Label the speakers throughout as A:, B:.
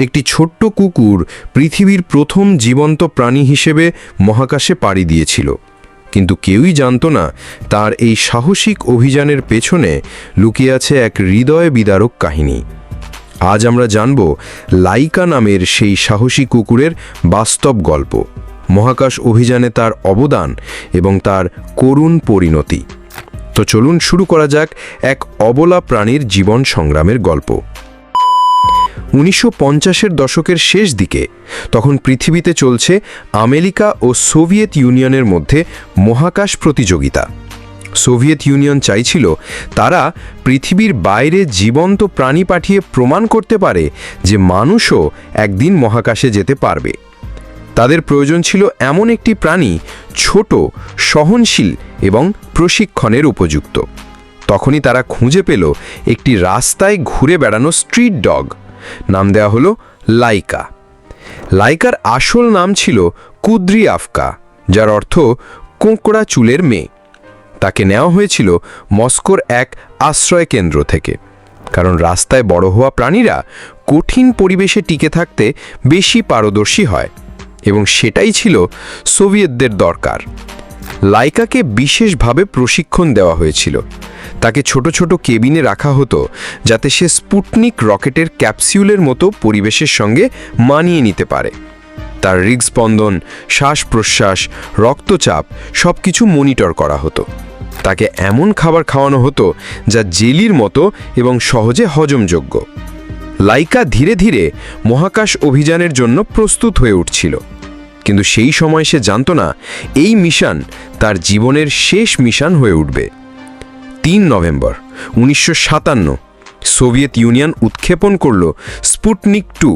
A: একটি ছোট্ট কুকুর পৃথিবীর প্রথম জীবন্ত প্রাণী হিসেবে মহাকাশে পাড়ি দিয়েছিল। কিন্তু কেউই জানত না তার এই সাহসিক অভিযানের পেছনে লুকিয়ে আছে এক হৃদয় বিদারক কাহিনী। আজ আমরা জানব লাইকা নামের সেই সাহসী কুকুরের বাস্তব গল্প, মহাকাশ অভিযানে তার অবদান এবং তার করুণ পরিণতি। তো চলুন শুরু করা যাক এক অবলা প্রাণীর জীবন সংগ্রামের গল্প। উনিশশো পঞ্চাশের দশকের শেষ দিকে, তখন পৃথিবীতে চলছে আমেরিকা ও সোভিয়েত ইউনিয়নের মধ্যে মহাকাশ প্রতিযোগিতা। সোভিয়েত ইউনিয়ন চাইছিল তারা পৃথিবীর বাইরে জীবন্ত প্রাণী পাঠিয়ে প্রমাণ করতে পারে যে মানুষও একদিন মহাকাশে যেতে পারবে। তাদের প্রয়োজন ছিল এমন একটি প্রাণী, ছোট, সহনশীল এবং প্রশিক্ষণের উপযুক্ত। তখনই তারা খুঁজে পেল একটি রাস্তায় ঘুরে বেড়ানো স্ট্রিট ডগ। নাম দেওয়া হলো লাইকা। লাইকার আসল নাম ছিল কুদ্রি আফকা, যার অর্থ কোঁকড়া চুলের মেয়ে। তাকে নেওয়া হয়েছিল মস্কোর এক আশ্রয় কেন্দ্র থেকে। কারণ রাস্তায় বড় হওয়া প্রাণীরা কঠিন পরিবেশে টিকে থাকতে বেশি পারদর্শী হয় এবং সেটাই ছিল সোভিয়েতদের দরকার। লাইকাকে বিশেষভাবে প্রশিক্ষণ দেওয়া হয়েছিল। তাকে ছোট ছোট কেবিনে রাখা হতো, যাতে সে স্পুটনিক রকেটের ক্যাপসিউলের মতো পরিবেশের সঙ্গে মানিয়ে নিতে পারে। তার হৃদস্পন্দন শ্বাস প্রশ্বাস রক্তচাপ সব কিছু মনিটর করা হতো। তাকে এমন খাবার খাওয়ানো হতো, যা জেলির মতো এবং সহজে হজমযোগ্য। লাইকা ধীরে ধীরে মহাকাশ অভিযানের জন্য প্রস্তুত হয়ে উঠছিল। কিন্তু সেই সময় সে জানত না, এই মিশন তার জীবনের শেষ মিশন হয়ে উঠবে। তিন নভেম্বর, উনিশশো সাতান্ন, সোভিয়েত ইউনিয়ন উৎক্ষেপণ করল স্পুটনিক টু,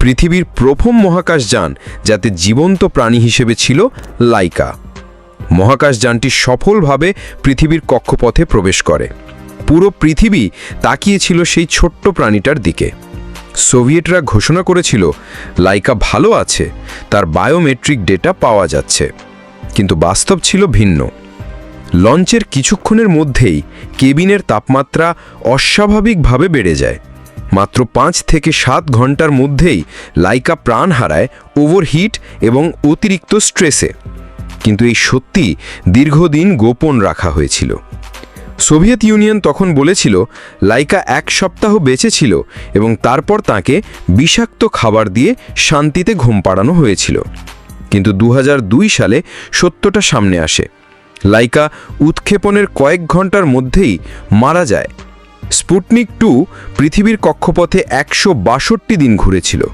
A: পৃথিবীর প্রথম মহাকাশযান যাতে জীবন্ত প্রাণী হিসেবে ছিল লাইকা। মহাকাশ যানটি সফলভাবে পৃথিবীর কক্ষপথে প্রবেশ করে। পুরো পৃথিবী তাকিয়েছিল সেই ছোট্ট প্রাণীটার দিকে। সোভিয়েতরা ঘোষণা করেছিল, লাইকা ভালো আছে, তার বায়োমেট্রিক ডেটা পাওয়া যাচ্ছে। কিন্তু বাস্তব ছিল ভিন্ন। লঞ্চের কিছুক্ষণের মধ্যেই কেবিনের তাপমাত্রা অস্বাভাবিকভাবে বেড়ে যায়। মাত্র পাঁচ থেকে সাত ঘণ্টার মধ্যেই লাইকা প্রাণ হারায় ওভারহিট এবং অতিরিক্ত স্ট্রেসে। কিন্তু এই সত্যি দীর্ঘদিন গোপন রাখা হয়েছিল। সোভিয়েত ইউনিয়ন তখন বলেছিল, লাইকা এক সপ্তাহ বেঁচে ছিল এবং তারপর তাকে বিষাক্ত খাবার দিয়ে শান্তিতে ঘুম পাড়ানো হয়েছিল। কিন্তু দু হাজার দুই সালে সত্যটা সামনে আসে। লাইকা উৎক্ষেপণের কয়েক ঘণ্টার মধ্যেই মারা যায়। স্পুটনিক টু পৃথিবীর কক্ষপথে একশো বাষট্টি দিন ঘুরেছিল।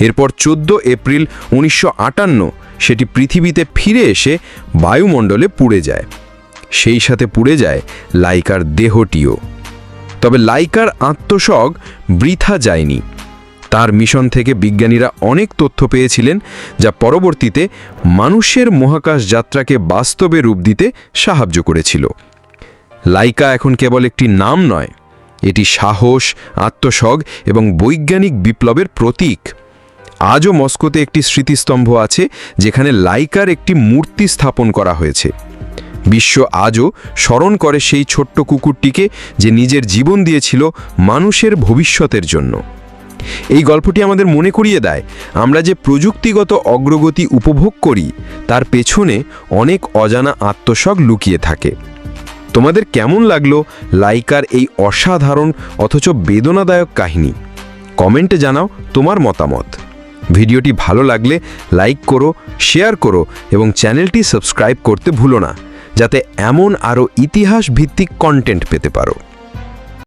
A: এরপর চোদ্দ এপ্রিল উনিশশো আটান্ন সেটি পৃথিবীতে ফিরে এসে বায়ুমণ্ডলে পুড়ে যায়। সেই সাথে পুড়ে যায় লাইকার দেহটিও। তবে লাইকার আত্মসগ বৃথা যায়নি। তার মিশন থেকে বিজ্ঞানীরা অনেক তথ্য পেয়েছিলেন, যা পরবর্তীতে মানুষের মহাকাশ যাত্রাকে বাস্তবে রূপ দিতে সাহায্য করেছিল। লাইকা এখন কেবল একটি নাম নয়, এটি সাহস আত্মসগ এবং বৈজ্ঞানিক বিপ্লবের প্রতীক। আজও মস্কোতে একটি স্মৃতিস্তম্ভ আছে, যেখানে লাইকার একটি মূর্তি স্থাপন করা হয়েছে। বিশ্ব আজও স্মরণ করে সেই ছোট্ট কুকুরটিকে যে নিজের জীবন দিয়েছিল মানুষের ভবিষ্যতের জন্য। এই গল্পটি আমাদের মনে করিয়ে দেয়, আমরা যে প্রযুক্তিগত অগ্রগতি উপভোগ করি, তার পেছনে অনেক অজানা আত্মসগ লুকিয়ে থাকে। তোমাদের কেমন লাগল লাইকার এই অসাধারণ অথচ বেদনাদায়ক কাহিনী? কমেন্টে জানাও তোমার মতামত। ভিডিওটি ভালো লাগলে লাইক করো, শেয়ার করো এবং চ্যানেলটি সাবস্ক্রাইব করতে ভুলো না। যাতে এমন আরও ইতিহাস ভিত্তিক কন্টেন্ট পেতে পারো।